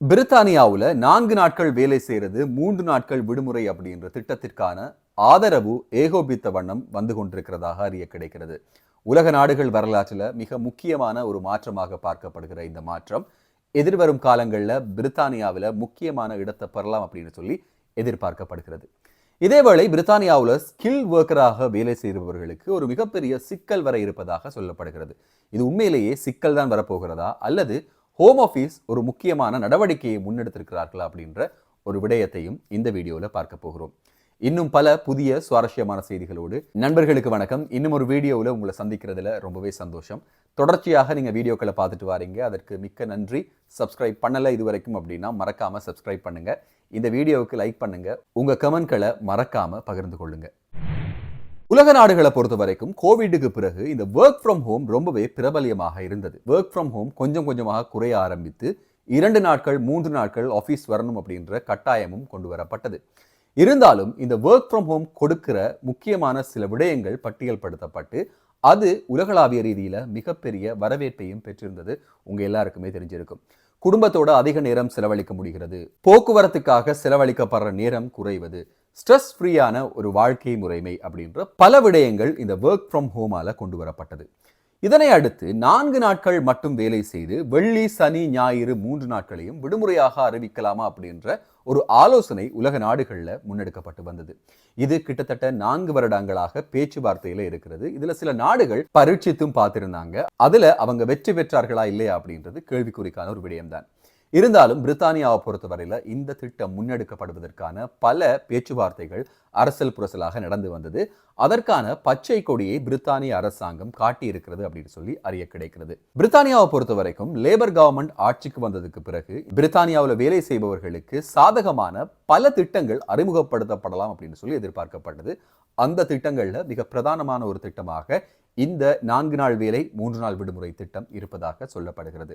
பிரித்தானியாவில் நான்கு நாட்கள் வேலை செய்கிறது மூன்று நாட்கள் விடுமுறை அப்படின்ற திட்டத்திற்கான ஆதரவு ஏகோபித்த வண்ணம் வந்து கொண்டிருக்கிறதாக அறிய கிடைக்கிறது. உலக நாடுகள் வரலாற்றில் மிக முக்கியமான ஒரு மாற்றமாக பார்க்கப்படுகிற இந்த மாற்றம் எதிர்வரும் காலங்களில் பிரித்தானியாவில் முக்கியமான இடத்தை பெறலாம் அப்படின்னு சொல்லி எதிர்பார்க்கப்படுகிறது. இதேவேளை பிரித்தானியாவில் ஸ்கில் ஒர்க்கராக வேலை செய்பவர்களுக்கு ஒரு மிகப்பெரிய சிக்கல் வர இருப்பதாக சொல்லப்படுகிறது. இது உண்மையிலேயே சிக்கல் தான் வரப்போகிறதா? அல்லது ஹோம் ஆஃபீஸ் ஒரு முக்கியமான நடவடிக்கையை முன்னெடுத்திருக்கிறார்களா அப்படின்ற ஒரு விடயத்தையும் இந்த வீடியோவில் பார்க்க போகிறோம். இன்னும் பல புதிய சுவாரஸ்யமான செய்திகளோடு நண்பர்களுக்கு வணக்கம். இன்னும் ஒரு வீடியோவில் உங்களை சந்திக்கிறதுல ரொம்பவே சந்தோஷம். தொடர்ச்சியாக நீங்கள் வீடியோக்களை பார்த்துட்டு வாரீங்க. அதற்கு மிக்க நன்றி. சப்ஸ்கிரைப் பண்ணலை இது வரைக்கும் அப்படின்னா மறக்காமல் சப்ஸ்கிரைப் பண்ணுங்கள் இந்த வீடியோவுக்கு லைக் பண்ணுங்கள் உங்கள் கமெண்ட்களை மறக்காமல் பகிர்ந்து கொள்ளுங்கள் உலக நாடுகளை பொறுத்த வரைக்கும் கோவிடுக்கு பிறகு இந்த ஒர்க் ஃப்ரம் ஹோம் ரொம்பவே பிரபலியமாக இருந்தது. ஒர்க் ஃப்ரம் ஹோம் கொஞ்சம் கொஞ்சமாக குறைய ஆரம்பித்து இரண்டு நாட்கள் மூன்று நாட்கள் ஆஃபீஸ் வரணும் அப்படின்ற கட்டாயமும் கொண்டு வரப்பட்டது. இருந்தாலும் இந்த ஒர்க் ஃப்ரம் ஹோம் கொடுக்கிற முக்கியமான சில விடயங்கள் பட்டியல்படுத்தப்பட்டு அது உலகளாவிய ரீதியில் மிகப்பெரிய வரவேற்பையும் பெற்றிருந்தது. உங்கள் எல்லாருக்குமே தெரிஞ்சிருக்கும். குடும்பத்தோட அதிக நேரம் செலவழிக்க முடிகிறது. போக்குவரத்துக்காக செலவழிக்கப்படுற நேரம் குறைவது. ஸ்ட்ரெஸ் ஃப்ரீயான ஒரு வாழ்க்கை முறைமை அப்படின்ற பல விடயங்கள் இந்த ஒர்க் ஃப்ரம் ஹோமால கொண்டு வரப்பட்டது. இதனை அடுத்து நான்கு நாட்கள் மட்டும் வேலை செய்து வெள்ளி சனி ஞாயிறு மூன்று நாட்களையும் விடுமுறையாக அறிவிக்கலாமா அப்படின்ற ஒரு ஆலோசனை உலக நாடுகளில் முன்னெடுக்கப்பட்டு வந்தது. இது கிட்டத்தட்ட நான்கு வருடங்களாக பேச்சுவார்த்தையில இருக்கிறது. இதுல சில நாடுகள் பரீட்சித்தும் பார்த்திருந்தாங்க. அதுல அவங்க வெற்றி பெற்றார்களா இல்லையா அப்படின்றது கேள்விக்குறிக்கான ஒரு விடயம்தான். இருந்தாலும் பிரித்தானியாவை பொறுத்தவரையில் இந்த திட்டம் முன்னெடுக்கப்படுவதற்கான பல பேச்சுவார்த்தைகள் அரசல் புரசலாக நடந்து வந்தது. அதற்கான பச்சை கொடியை பிரித்தானிய அரசாங்கம் காட்டியிருக்கிறது அப்படின்னு சொல்லி அறிய கிடைக்கிறது. பிரித்தானியாவை பொறுத்த வரைக்கும் லேபர் கவர்மெண்ட் ஆட்சிக்கு வந்ததுக்கு பிறகு பிரித்தானியாவில் வேலை செய்பவர்களுக்கு சாதகமான பல திட்டங்கள் அறிமுகப்படுத்தப்படலாம் அப்படின்னு சொல்லி எதிர்பார்க்கப்பட்டது. அந்த திட்டங்களில் மிக பிரதானமான ஒரு திட்டமாக இந்த நான்கு நாள் வேலை மூன்று நாள் விடுமுறை திட்டம் இருப்பதாக சொல்லப்படுகிறது.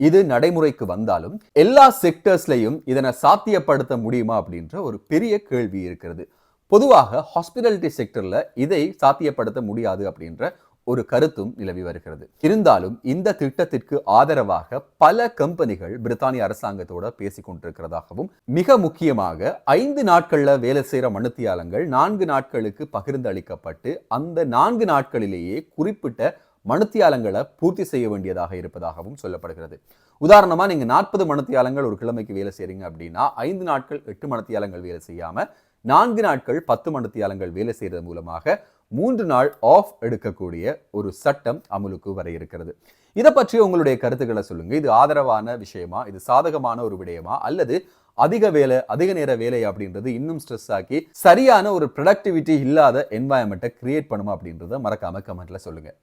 இது நடைமுறைக்கு வந்தாலும் எல்லா செக்டர்ஸ்லையும் இதனை சாத்தியப்படுத்த முடியுமா அப்படின்ற ஒரு பெரிய கேள்வி இருக்கிறது. பொதுவாக ஹாஸ்பிட்டாலிட்டி செக்டரில் இதை சாத்தியப்படுத்த முடியாது அப்படின்ற ஒரு கருத்தும் நிலவி வருகிறது. இருந்தாலும் இந்த திட்டத்திற்கு ஆதரவாக பல கம்பெனிகள் பிரித்தானிய அரசாங்கத்தோட பேசிக் கொண்டிருக்கிறதாகவும் மிக முக்கியமாக ஐந்து நாட்கள்ல வேலை செய்யற மனுத்தியாலங்கள் நான்கு நாட்களுக்கு பகிர்ந்து அளிக்கப்பட்டு அந்த நான்கு நாட்களிலேயே குறிப்பிட்ட மனுத்தியாலங்களை பூர்த்தி செய்ய வேண்டியதாக இருப்பதாகவும் சொல்லப்படுகிறது. உதாரணமா நீங்க நாற்பது மனுத்தியாலங்கள் ஒரு கிழமைக்கு வேலை செய்றீங்க அப்படின்னா ஐந்து நாட்கள் எட்டு மனுத்தியாலங்கள் வேலை செய்யாம நான்கு நாட்கள் பத்து மனுத்தியாலங்கள் வேலை செய்யறது மூலமாக மூன்று நாள் ஆஃப் எடுக்கக்கூடிய ஒரு சட்டம் அமலுக்கு வர இருக்கிறது. இதை பற்றி உங்களுடைய கருத்துக்களை சொல்லுங்க. இது ஆதரவான விஷயமா? இது சாதகமான ஒரு விடயமா? அல்லது அதிக வேலை அதிக நேர வேலை அப்படின்றது இன்னும் ஸ்ட்ரெஸ் ஆக்கி சரியான ஒரு ப்ரொடக்டிவிட்டி இல்லாத என்வாயன்மெண்ட்டை கிரியேட் பண்ணுமா அப்படின்றத மறக்காம கமெண்ட்ல சொல்லுங்க.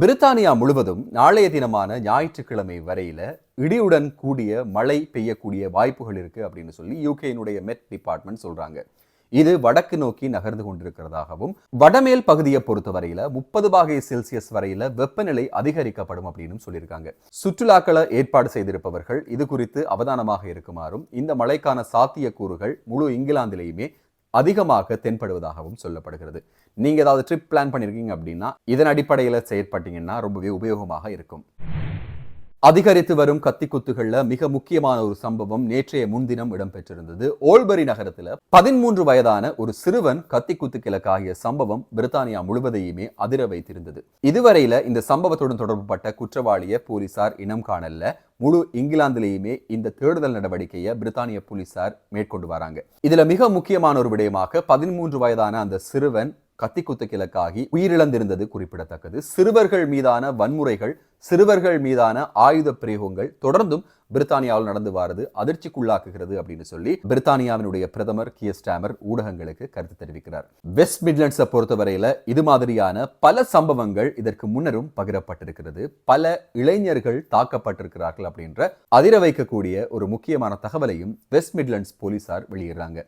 பிரித்தானியா முழுவதும் நாளைய தினமான ஞாயிற்றுக்கிழமை வரையில இடியுடன் கூடிய மழை பெய்யக்கூடிய வாய்ப்புகள் இருக்கு அப்படின்னு சொல்லி யூகேனுடைய மெட் டிபார்ட்மெண்ட் சொல்றாங்க. இது வடக்கு நோக்கி நகர்ந்து கொண்டிருக்கிறதாகவும் வடமேல் பகுதியை பொறுத்தவரையில முப்பது பாகை செல்சியஸ் வரையில வெப்பநிலை அதிகரிக்கப்படும் அப்படின்னு சொல்லியிருக்காங்க. சுற்றுலாக்களை ஏற்பாடு செய்திருப்பவர்கள் இது குறித்து அவதானமாக இருக்குமாறும் இந்த மழைக்கான சாத்தியக்கூறுகள் முழு இங்கிலாந்திலேயுமே அதிகமாக தென்படுவதாகவும் சொல்லப்படுகிறது. நீங்க ஏதாவது ட்ரிப் பிளான் பண்ணிருக்கீங்க அப்படின்னா இதன் அடிப்படையில் செயற்பட்டீங்கன்னா ரொம்பவே உபயோகமாக இருக்கும். அதிகரித்து வரும் கத்திக்குத்துகள்ல மிக முக்கியமான ஒரு சம்பவம் நேற்றைய முன்தினம் இடம்பெற்றிருந்தது. ஓல்பரி நகரத்துல பதிமூன்று வயதான ஒரு சிறுவன் கத்திக்குத்து கிழக்காகிய சம்பவம் பிரித்தானியா முழுவதையுமே அதிர வைத்திருந்தது. இதுவரையில இந்த சம்பவத்துடன் தொடர்புபட்ட குற்றவாளிய போலீசார் இனம் காணல்ல. முழு இங்கிலாந்திலேயுமே இந்த தேடுதல் நடவடிக்கையை பிரித்தானிய போலீசார் மேற்கொண்டு வராங்க. இதுல மிக முக்கியமான ஒரு விடயமாக பதிமூன்று வயதான அந்த சிறுவன் கத்திக்குத்து கிழக்காகி உயிரிழந்திருந்தது குறிப்பிடத்தக்கது. சிறுவர்கள் மீதான வன்முறைகள் சிறுவர்கள் மீதான ஆயுத பிரயோகங்கள் தொடர்ந்தும் பிரித்தானியாவில் நடந்து வாரது அதிர்ச்சிக்குள்ளாக்குகிறது அப்படின்னு சொல்லி பிரித்தானியாவினுடைய பிரதமர் கியஸ்டாமர் ஊடகங்களுக்கு கருத்து தெரிவிக்கிறார். வெஸ்ட் மிட்லண்ட்ஸை பொறுத்தவரையில இது மாதிரியான பல சம்பவங்கள் இதற்கு முன்னரும் பகிரப்பட்டிருக்கிறது. பல இளைஞர்கள் தாக்கப்பட்டிருக்கிறார்கள் அப்படின்ற அதிர வைக்கக்கூடிய ஒரு முக்கியமான தகவலையும் வெஸ்ட் மிட்லண்ட்ஸ் போலீசார் வெளியிடுறாங்க.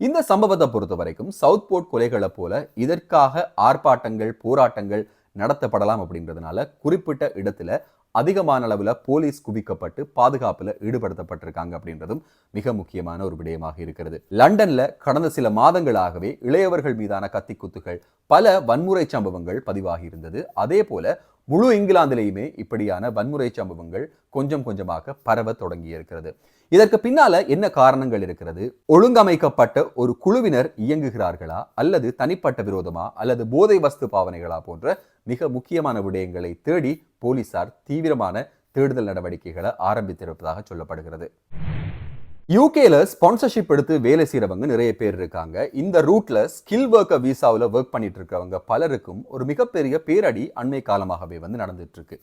இந்த சம்பவத்தை பொறுத்த வரைக்கும் சவுத் போர்ட் கொலைகளை போல இதற்காக ஆர்ப்பாட்டங்கள் போராட்டங்கள் நடத்தப்படலாம் அப்படின்றதுனால குறிப்பிட்ட இடத்துல அதிகமான அளவில் போலீஸ் குவிக்கப்பட்டு பாதுகாப்பில் ஈடுபடுத்தப்பட்டிருக்காங்க அப்படின்றதும் மிக முக்கியமான ஒரு விடயமாக இருக்கிறது. லண்டனில் கடந்த சில மாதங்களாகவே இளையவர்கள் மீதான கத்திக்குத்துகள் பல வன்முறை சம்பவங்கள் பதிவாகி இருந்தது. அதே போல முழு இங்கிலாந்திலேயுமே இப்படியான வன்முறை சம்பவங்கள் கொஞ்சம் கொஞ்சமாக பரவ தொடங்கி இருக்கிறது இதற்கு பின்னால என்ன காரணங்கள் இருக்கிறது? ஒழுங்கமைக்கப்பட்ட ஒரு குழுவினர் இயங்குகிறார்களா? அல்லது தனிப்பட்ட விரோதமா? அல்லது போதை வஸ்து பாவனைகளா போன்ற மிக முக்கியமான விடயங்களை தேடி போலீசார் தீவிரமான தேடுதல் நடவடிக்கைகளை ஆரம்பித்திருப்பதாக சொல்லப்படுகிறது. யூகேல ஸ்பான்சர்ஷிப் எடுத்து வேலை செய்யறவங்க நிறைய பேர் இருக்காங்க. இந்த ரூட்ல ஸ்கில் ஒர்க்கர் விசாவில் ஒர்க் பண்ணிட்டு இருக்கிறவங்க பலருக்கும் ஒரு மிகப்பெரிய பேரடி அண்மை காலமாகவே வந்து நடந்துட்டு இருக்கு.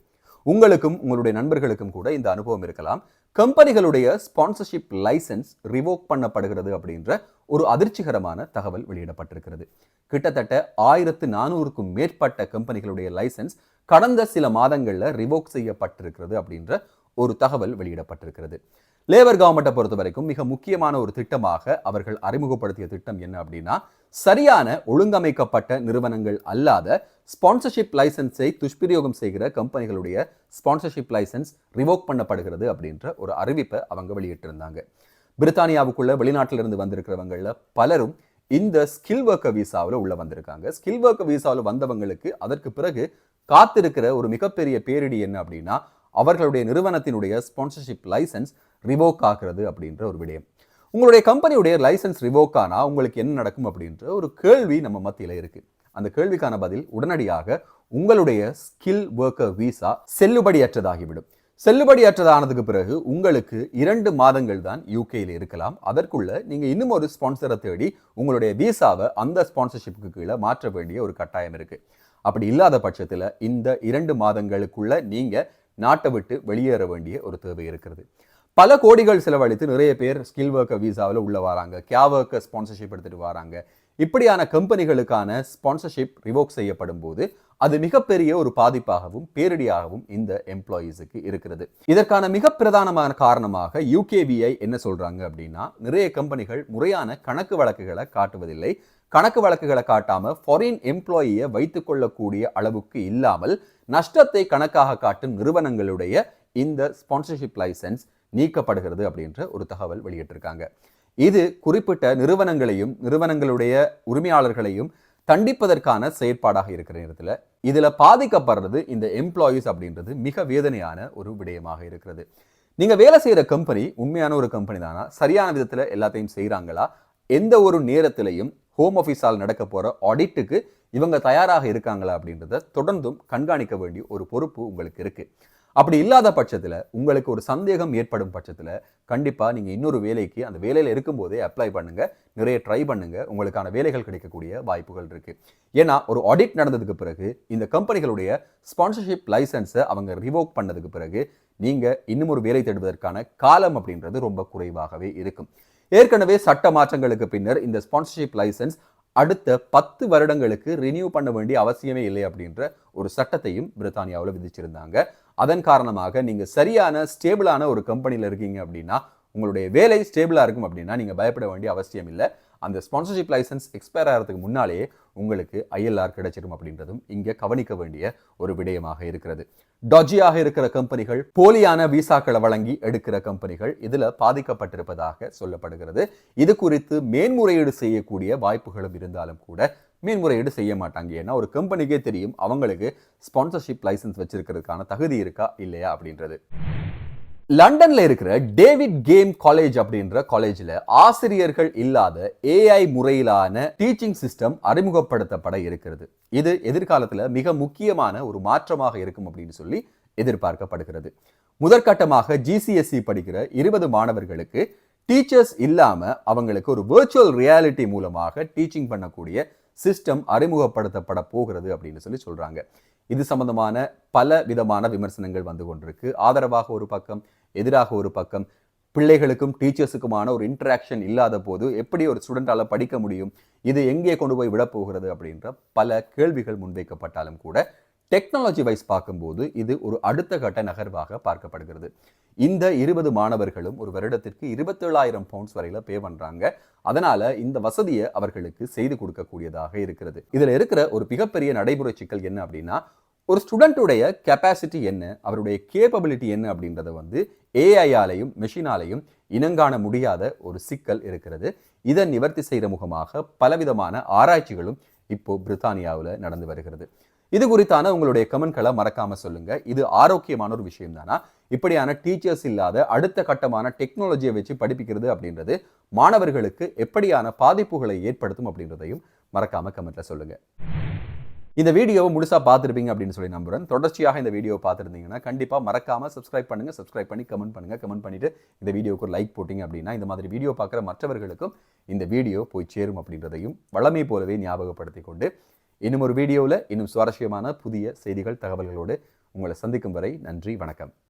உங்களுக்கும் உங்களுடைய நண்பர்களுக்கும் கூட இந்த அனுபவம் இருக்கலாம். கம்பெனிகளுடைய ஸ்பான்சர்ஷிப் லைசன்ஸ் ரிவோக் பண்ணப்படுகிறது அப்படின்ற ஒரு அதிர்ச்சிகரமான தகவல் வெளியிடப்பட்டிருக்கிறது. கிட்டத்தட்ட ஆயிரத்து நானூறுக்கும் மேற்பட்ட கம்பெனிகளுடைய லைசன்ஸ் கடந்த சில மாதங்களில் ரிவோக் செய்யப்பட்டிருக்கிறது அப்படின்ற ஒரு தகவல் வெளியிடப்பட்டிருக்கிறது. லேபர் கவர்மெண்ட்டை பொறுத்த வரைக்கும் மிக முக்கியமான ஒரு திட்டமாக அவர்கள் அறிமுகப்படுத்திய திட்டம் என்ன அப்படின்னா சரியான ஒழுங்கமைக்கப்பட்ட நிறுவனங்கள் அல்லாத ஸ்பான்சர்ஷிப் லைசன்ஸை துஷ்பிரயோகம் செய்கிற கம்பெனிகளுடைய ஸ்பான்சர்ஷிப் லைசன்ஸ் ரிவோக் பண்ணப்படுகிறது அப்படின்ற ஒரு அறிவிப்பை அவங்க வெளியிட்டிருந்தாங்க. பிரித்தானியாவுக்குள்ள வெளிநாட்டிலிருந்து வந்திருக்கிறவங்களில் பலரும் இந்த ஸ்கில் ஒர்க்கர் விசாவில் உள்ளே வந்திருக்காங்க. ஸ்கில் ஒர்க்கர் விசாவில் வந்தவங்களுக்கு அதற்கு பிறகு காத்திருக்கிற ஒரு மிகப்பெரிய பேரிடி என்ன அப்படின்னா அவர்களுடைய நிறுவனத்தினுடைய ஸ்பான்சர்ஷிப் லைசன்ஸ் ரிவோக் ஆகிறது அப்படின்ற ஒரு விடயம். உங்களுடைய கம்பெனியுடைய லைசன்ஸ் ரிவோக் ஆனால் உங்களுக்கு என்ன நடக்கும் அப்படின்ற ஒரு கேள்வி நம்ம மத்தியில் இருக்குது அந்த கேள்விக்கான பதில் உடனடியாக உங்களுடைய ஸ்கில் ஒர்க்கர் விசா செல்லுபடியற்றதாகிவிடும். செல்லுபடியற்றதானதுக்கு பிறகு உங்களுக்கு இரண்டு மாதங்கள் தான் யூகேயில் இருக்கலாம். அதற்குள்ள நீங்கள் இன்னும் ஒரு ஸ்பான்சரை தேடி உங்களுடைய விசாவை அந்த ஸ்பான்சர்ஷிப்புக்கு கீழே மாற்ற வேண்டிய ஒரு கட்டாயம் இருக்குது அப்படி இல்லாத பட்சத்தில் இந்த இரண்டு மாதங்களுக்குள்ள நீங்கள் நாட்டை விட்டு வெளியேற வேண்டிய ஒரு தேவை இருக்கிறது. பல கோடிகள் செலவழித்து நிறைய பேர் ஸ்கில் ஒர்க்கர் விசாவில் உள்ள வராங்க. கே ஒர்க்கர் ஸ்பான்சர்ஷிப் எடுத்துகிட்டு வராங்க. இப்படியான கம்பெனிகளுக்கான ஸ்பான்சர்ஷிப் ரிவோக் செய்யப்படும் போது அது மிகப்பெரிய ஒரு பாதிப்பாகவும் பேரிடியாகவும் இந்த எம்ப்ளாயீஸுக்கு இருக்கிறது. இதற்கான மிக பிரதானமான காரணமாக யூகேவிஐ என்ன சொல்றாங்க அப்படின்னா நிறைய கம்பெனிகள் முறையான கணக்கு வழக்குகளை காட்டுவதில்லை. கணக்கு வழக்குகளை காட்டாம ஃபாரின் எம்ப்ளாயியை வைத்துக் கொள்ளக்கூடிய அளவுக்கு இல்லாமல் நஷ்டத்தை கணக்காக காட்டும் நிறுவனங்களுடைய இந்த ஸ்பான்சர்ஷிப் லைசன்ஸ் நீக்கப்படுகிறது அப்படின்ற ஒரு தகவல் வெளியிட்டிருக்காங்க. இது குறிப்பிட்ட நிறுவனங்களையும் நிறுவனங்களுடைய உரிமையாளர்களையும் தண்டிப்பதற்கான செயற்பாடாக இருக்கிற நேரத்தில் இதில் பாதிக்கப்படுறது இந்த எம்ப்ளாயீஸ் அப்படின்றது மிக வேதனையான ஒரு விடயமாக இருக்கிறது. நீங்கள் வேலை செய்கிற கம்பெனி உண்மையான ஒரு கம்பெனி தானா? சரியான விதத்தில் எல்லாத்தையும் செய்கிறாங்களா எந்த ஒரு நேரத்திலையும் ஹோம் ஆஃபீஸால் நடக்க போகிற ஆடிட்டுக்கு இவங்க தயாராக இருக்காங்களா அப்படின்றத தொடர்ந்தும் கண்காணிக்க வேண்டிய ஒரு பொறுப்பு உங்களுக்கு இருக்குது அப்படி இல்லாத பட்சத்தில் உங்களுக்கு ஒரு சந்தேகம் ஏற்படும் பட்சத்தில் கண்டிப்பாக நீங்கள் இன்னொரு வேலைக்கு அந்த வேலையில் இருக்கும்போதே அப்ளை பண்ணுங்கள் நிறைய ட்ரை பண்ணுங்கள் உங்களுக்கான வேலைகள் கிடைக்கக்கூடிய வாய்ப்புகள் இருக்குது ஏன்னா ஒரு ஆடிட் நடந்ததுக்கு பிறகு இந்த கம்பெனிகளுடைய ஸ்பான்சர்ஷிப் லைசன்ஸை அவங்க ரிவோக் பண்ணதுக்கு பிறகு நீங்கள் இன்னும் ஒரு வேலை தேடுவதற்கான காலம் அப்படின்றது ரொம்ப குறைவாகவே இருக்கும். ஏற்கனவே சட்ட மாற்றங்களுக்கு பின்னர் இந்த ஸ்பான்சர்ஷிப் லைசன்ஸ் அடுத்த பத்து வருடங்களுக்கு ரினியூ பண்ண வேண்டிய அவசியமே இல்லை அப்படின்ற ஒரு சட்டத்தையும் பிரித்தானியாவில் விதிச்சிருந்தாங்க. அதன் காரணமாக நீங்கள் சரியான ஸ்டேபிளான ஒரு கம்பெனியில் இருக்கீங்க அப்படின்னா உங்களுடைய வேலை ஸ்டேபிளாக இருக்கும் அப்படின்னா நீங்கள் பயப்பட வேண்டிய அவசியம் இல்லை. அந்த ஸ்பான்சர்ஷிப் லைசன்ஸ் எக்ஸ்பயர் ஆகிறதுக்கு முன்னாலே உங்களுக்கு ஐஎல்ஆர் கிடைச்சிடும் அப்படின்றதும் இங்கே கவனிக்க வேண்டிய ஒரு விடயமாக இருக்கிறது. டொஜியாக இருக்கிற கம்பெனிகள் போலியான விசாக்களை வழங்கி எடுக்கிற கம்பெனிகள் இதுல பாதிக்கப்பட்டிருப்பதாக சொல்லப்படுகிறது. இது குறித்து மேன்முறையீடு செய்யக்கூடிய வாய்ப்புகளும் இருந்தாலும் கூட மேன்முறையீடு செய்ய மாட்டாங்க. ஏன்னா ஒரு கம்பெனிக்கே தெரியும் அவங்களுக்கு ஸ்பான்சர்ஷிப் லைசன்ஸ் வச்சிருக்கிறதுக்கான தகுதி இருக்கா இல்லையா அப்படின்றது. லண்டன்ல இருக்கிற டேவிட் கேம் காலேஜ் அப்படின்ற காலேஜ்ல ஆசிரியர்கள் இல்லாத ஏஐ முறையிலான டீச்சிங் சிஸ்டம் அறிமுகப்படுத்தப்பட இருக்கிறது. இது எதிர்காலத்துல மிக முக்கியமான ஒரு மாற்றமாக இருக்கும் அப்படின்னு சொல்லி எதிர்பார்க்கப்படுகிறது. முதற்கட்டமாக ஜிசிஎஸ்சி படிக்கிற இருபது மாணவர்களுக்கு டீச்சர்ஸ் இல்லாம அவங்களுக்கு ஒரு வேர்ச்சுவல் ரியாலிட்டி மூலமாக டீச்சிங் பண்ணக்கூடிய சிஸ்டம் அறிமுகப்படுத்தப்பட போகிறது அப்படின்னு சொல்லி சொல்கிறாங்க இது சம்பந்தமான பல விதமான விமர்சனங்கள் வந்து கொண்டிருக்கு. ஆதரவாக ஒரு பக்கம் எதிராக ஒரு பக்கம் பிள்ளைகளுக்கும் டீச்சர்ஸுக்குமான ஒரு இன்ட்ராக்ஷன் இல்லாத போது எப்படி ஒரு ஸ்டூடெண்ட்டால் படிக்க முடியும் இது எங்கே கொண்டு போய் விட போகிறது அப்படின்ற பல கேள்விகள் முன்வைக்கப்பட்டாலும் கூட டெக்னாலஜி வைஸ் பார்க்கும்போது இது ஒரு அடுத்த கட்ட நகர்வாக பார்க்கப்படுகிறது. இந்த இருபது மாணவர்களும் ஒரு வருடத்திற்கு இருபத்தேழாயிரம் பவுண்ட்ஸ் வரையில பே பண்றாங்க. அதனால இந்த வசதியை அவர்களுக்கு செய்து கொடுக்கக்கூடியதாக இருக்கிறது. இதில் இருக்கிற ஒரு மிகப்பெரிய நடைமுறை சிக்கல் என்ன அப்படின்னா ஒரு ஸ்டூடெண்ட்டுடைய கெப்பாசிட்டி என்ன அவருடைய கேப்பபிலிட்டி என்ன அப்படின்றத வந்து ஏஐயாலையும் மெஷினாலையும் இனங்காண முடியாத ஒரு சிக்கல் இருக்கிறது. இதை நிவர்த்தி செய்கிற முகமாக பலவிதமான ஆராய்ச்சிகளும் இப்போ பிரித்தானியாவில் நடந்து வருகிறது. இது குறித்தான உங்களுடைய கமெண்ட்களை மறக்காம சொல்லுங்க. இது ஆரோக்கியமான ஒரு விஷயம் தானா இப்படியான டீச்சர்ஸ் இல்லாத அடுத்த கட்டமான டெக்னாலஜியை வச்சு படிப்பிக்கிறது அப்படின்றது மாணவர்களுக்கு எப்படியான பாதிப்புகளை ஏற்படுத்தும் அப்படின்றதையும் மறக்காம கமெண்ட்ல சொல்லுங்க. இந்த வீடியோவை முழுசா பார்த்துருப்பீங்க அப்படின்னு சொல்லி நம்புறேன். தொடர்ச்சியாக இந்த வீடியோ பார்த்துருந்தீங்கன்னா கண்டிப்பாக மறக்காம சப்ஸ்கிரைப் பண்ணுங்க. சப்ஸ்கிரைப் பண்ணி கமெண்ட் பண்ணுங்க. கமெண்ட் பண்ணிட்டு இந்த வீடியோக்கு லைக் போட்டிங்க அப்படின்னா இந்த மாதிரி வீடியோ பார்க்குற மற்றவர்களுக்கும் இந்த வீடியோ போய் சேரும் அப்படின்றதையும் வளமை போலவே ஞாபகப்படுத்தி கொண்டு இன்னும் ஒரு வீடியோவில் இன்னும் சுவாரஸ்யமான புதிய செய்திகள் தகவல்களோடு உங்களை சந்திக்கும் வரை நன்றி வணக்கம்.